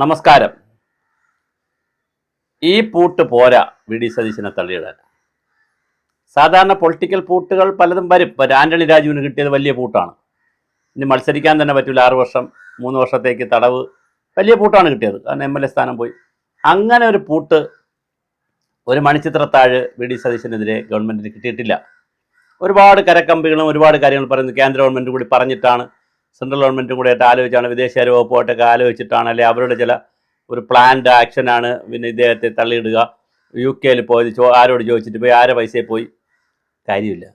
നമസ്കാരം. ഈ പൂട്ട് പോരാ വി ഡി സതീശനെ തള്ളിയിടാൻ. സാധാരണ പൊളിറ്റിക്കൽ പൂട്ടുകൾ പലതും വരും. ഇപ്പോൾ ആന്റണി രാജുവിന് കിട്ടിയത് വലിയ പൂട്ടാണ്. ഇനി മത്സരിക്കാൻ തന്നെ പറ്റില്ല ആറ് വർഷം മൂന്ന് വർഷത്തേക്ക് തടവ്. വലിയ പൂട്ടാണ് കിട്ടിയത്. കാരണം എം എൽ എ സ്ഥാനം പോയി. അങ്ങനെ ഒരു പൂട്ട് ഒരു മണിച്ചിത്രത്താഴ് വി ഡി സതീശനെതിരെ ഗവൺമെന്റിന് കിട്ടിയിട്ടില്ല. ഒരുപാട് കരക്കമ്പികളും ഒരുപാട് കാര്യങ്ങൾ പറയുന്നു കേന്ദ്ര ഗവൺമെന്റ് കൂടി പറഞ്ഞിട്ടാണ് സെൻട്രൽ ഗവൺമെന്റും കൂടെ ആയിട്ട് ആലോചിച്ചാണ് വിദേശകാര്യ വകുപ്പുമായിട്ടൊക്കെ ആലോചിച്ചിട്ടാണ് അല്ലെ അവരുടെ ചില ഒരു പ്ലാൻഡ് ആക്ഷനാണ് പിന്നെ ഇദ്ദേഹത്തെ തള്ളിയിടുക. യു കെയിൽ പോയത് ചോ ആരോട് ചോദിച്ചിട്ട് പോയി ആരെ പൈസയിൽ പോയി? കാര്യമില്ല.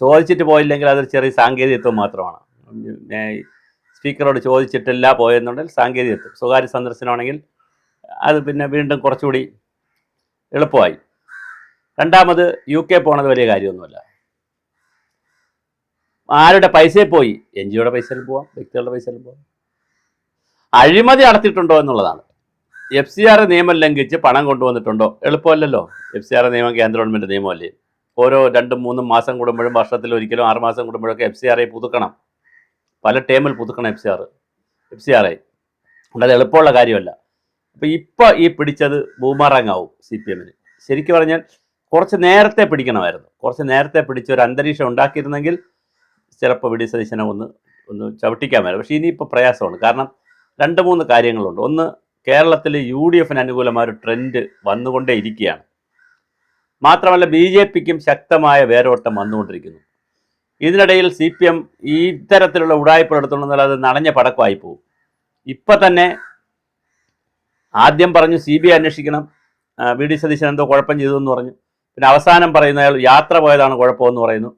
ചോദിച്ചിട്ട് പോയില്ലെങ്കിൽ അതൊരു ചെറിയ സാങ്കേതികത്വം മാത്രമാണ്. സ്പീക്കറോട് ചോദിച്ചിട്ടില്ല പോയെന്നുണ്ടെങ്കിൽ സാങ്കേതികത്വം. സ്വകാര്യ സന്ദർശനമാണെങ്കിൽ അത് പിന്നെ വീണ്ടും കുറച്ചുകൂടി എളുപ്പമായി. രണ്ടാമത് യു കെ പോണത് വലിയ കാര്യമൊന്നുമല്ല. ആരുടെ പൈസയിൽ പോയി? എൻ ജിഒയുടെ പൈസയിലും പോവാം വ്യക്തികളുടെ പൈസയിലും പോവാം. അഴിമതി നടത്തിയിട്ടുണ്ടോ എന്നുള്ളതാണ്. എഫ് സി ആർ നിയമം ലംഘിച്ച് പണം കൊണ്ടുവന്നിട്ടുണ്ടോ? എളുപ്പമല്ലല്ലോ. എഫ് സി ആർ നിയമം കേന്ദ്ര ഗവൺമെന്റ് നിയമമല്ലേ? ഓരോ രണ്ടും മൂന്നും മാസം കൂടുമ്പോഴും വർഷത്തിൽ ഒരിക്കലും ആറ് മാസം കൂടുമ്പോഴൊക്കെ എഫ് സി ആർ ഐ പുതുക്കണം. പല ടേമിൽ പുതുക്കണം F C R. F C R I. അത് എളുപ്പമുള്ള കാര്യമല്ല. അപ്പോൾ ഇപ്പോൾ ഈ പിടിച്ചത് ബൂമറാങ് ആവും സി പി എമ്മിന്. ശരിക്കും പറഞ്ഞാൽ കുറച്ച് നേരത്തെ പിടിക്കണമായിരുന്നു. കുറച്ച് നേരത്തെ പിടിച്ച് ഒരു അന്തരീക്ഷം ഉണ്ടാക്കിയിരുന്നെങ്കിൽ ചിലപ്പോൾ വി ഡി ഒന്ന് ഒന്ന് ചവിട്ടിക്കാമായിരുന്നു പക്ഷേ ഇനിയിപ്പോൾ പ്രയാസമാണ്. കാരണം രണ്ട് മൂന്ന് കാര്യങ്ങളുണ്ട്. ഒന്ന് കേരളത്തിൽ യു ഡി എഫിന് അനുകൂലമായ ഒരു ട്രെൻഡ് വന്നുകൊണ്ടേ ഇരിക്കുകയാണ് മാത്രമല്ല ബി ജെ പിക്കും ശക്തമായ വേരോട്ടം വന്നുകൊണ്ടിരിക്കുന്നു. ഇതിനിടയിൽ സി പി എം ഈ ഇത്തരത്തിലുള്ള ഉടായ്പ എടുത്തുകൊണ്ടെന്നാൽ അത് നനഞ്ഞ പടക്കമായി പോകും. ഇപ്പം തന്നെ ആദ്യം പറഞ്ഞു സി ബി ഐ അന്വേഷിക്കണം. വി ഡി സതീശൻ എന്തോ കുഴപ്പം ചെയ്തു എന്ന് പറഞ്ഞു. പിന്നെ അവസാനം പറയുന്ന അയാൾ യാത്ര പോയതാണ് കുഴപ്പമെന്ന് പറയുന്നു.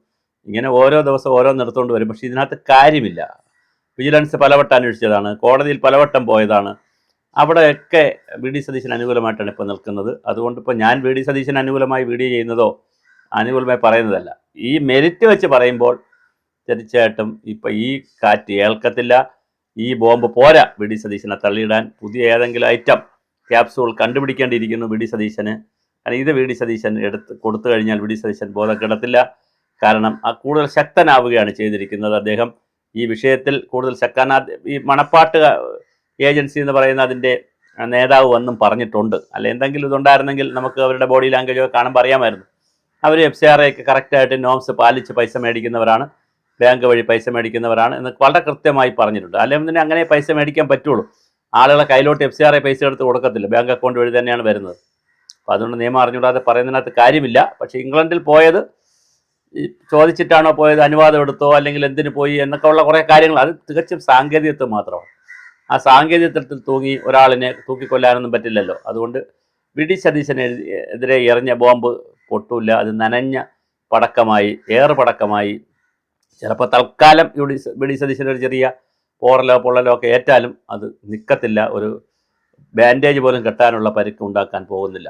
ഇങ്ങനെ ഓരോ ദിവസം ഓരോ എടുത്തുകൊണ്ട് വരും. പക്ഷേ ഇതിനകത്ത് കാര്യമില്ല. വിജിലൻസ് പലവട്ടം അന്വേഷിച്ചതാണ്. കോടതിയിൽ പലവട്ടം പോയതാണ്. അവിടെയൊക്കെ വി ഡി സതീശന് അനുകൂലമായിട്ടാണ് ഇപ്പോൾ നിൽക്കുന്നത്. അതുകൊണ്ട് ഇപ്പോൾ ഞാൻ വി ഡി സതീശന് അനുകൂലമായി വീഡിയോ ചെയ്യുന്നതോ അനുകൂലമായി പറയുന്നതല്ല. ഈ മെരിറ്റ് വെച്ച് പറയുമ്പോൾ തീർച്ചയായിട്ടും ഇപ്പം ഈ കാറ്റ് ഏൽക്കത്തില്ല. ഈ ബോംബ് പോരാ വി ഡി സതീശനെ തള്ളിയിടാൻ. പുതിയ ഏതെങ്കിലും ഐറ്റം ക്യാപ്സൂൾ കണ്ടുപിടിക്കേണ്ടിയിരിക്കുന്നു വി ഡി സതീശന്. കാരണം ഇത് വി ഡി സതീശൻ എടുത്ത് കൊടുത്തു കഴിഞ്ഞാൽ വി ഡി സതീശൻ ബോധം കിടത്തില്ല കാരണം കൂടുതൽ ശക്തനാവുകയാണ് ചെയ്തിരിക്കുന്നത്. അദ്ദേഹം ഈ വിഷയത്തിൽ കൂടുതൽ ശക്തനാ ഈ മണപ്പാട്ട് ഏജൻസി എന്ന് പറയുന്ന അതിന്റെ നേതാവ് വന്നും പറഞ്ഞിട്ടുണ്ട്. അല്ല എന്തെങ്കിലും ഇതുണ്ടായിരുന്നെങ്കിൽ നമുക്ക് അവരുടെ ബോഡി ലാംഗ്വേജ് ഒക്കെ കാണുമ്പോൾ അറിയാമായിരുന്നു. അവർ എഫ് സി ആർ ഒക്കെ കറക്റ്റായിട്ട് നോംസ് പാലിച്ച് പൈസ മേടിക്കുന്നവരാണ്. ബാങ്ക് വഴി പൈസ മേടിക്കുന്നവരാണ് എന്ന് വളരെ കൃത്യമായി പറഞ്ഞിട്ടുണ്ട്. അല്ലെങ്കിൽ തന്നെ അങ്ങനെ പൈസ മേടിക്കാൻ പറ്റുള്ളൂ? ആളുകളെ കയ്യിലോട്ട് എഫ് സി ആർ ഐ പൈസ എടുത്ത് കൊടുക്കത്തില്ല. ബാങ്ക് അക്കൗണ്ട് വഴി തന്നെയാണ് വരുന്നത്. അപ്പോൾ അതുകൊണ്ട് നിയമം അറിഞ്ഞുകൂടാതെ പറയുന്നതിനകത്ത് കാര്യമില്ല. പക്ഷേ ഇംഗ്ലണ്ടിൽ പോയത് ചോദിച്ചിട്ടാണോ പോയത് അനുവാദം എടുത്തോ അല്ലെങ്കിൽ എന്തിനു പോയി എന്നൊക്കെ ഉള്ള കുറേ കാര്യങ്ങൾ. അത് തികച്ചും സാങ്കേതികത്വം മാത്രമാണ്. ആ സാങ്കേതികത്വത്തിൽ തൂങ്ങി ഒരാളിനെ തൂക്കിക്കൊല്ലാനൊന്നും പറ്റില്ലല്ലോ. അതുകൊണ്ട് വി. ഡി. എതിരെ എറിഞ്ഞ ബോംബ് പൊട്ടൂല അത് നനഞ്ഞ പടക്കമായി ഏറ് പടക്കമായി. ചിലപ്പോൾ തൽക്കാലം യു. ഡി. ഒരു ചെറിയ പോറലോ പൊള്ളലോ ഒക്കെ ഏറ്റാലും അത് നിൽക്കത്തില്ല ഒരു ബാൻഡേജ് പോലും കെട്ടാനുള്ള പരിക്ക് ഉണ്ടാക്കാൻ പോകുന്നില്ല.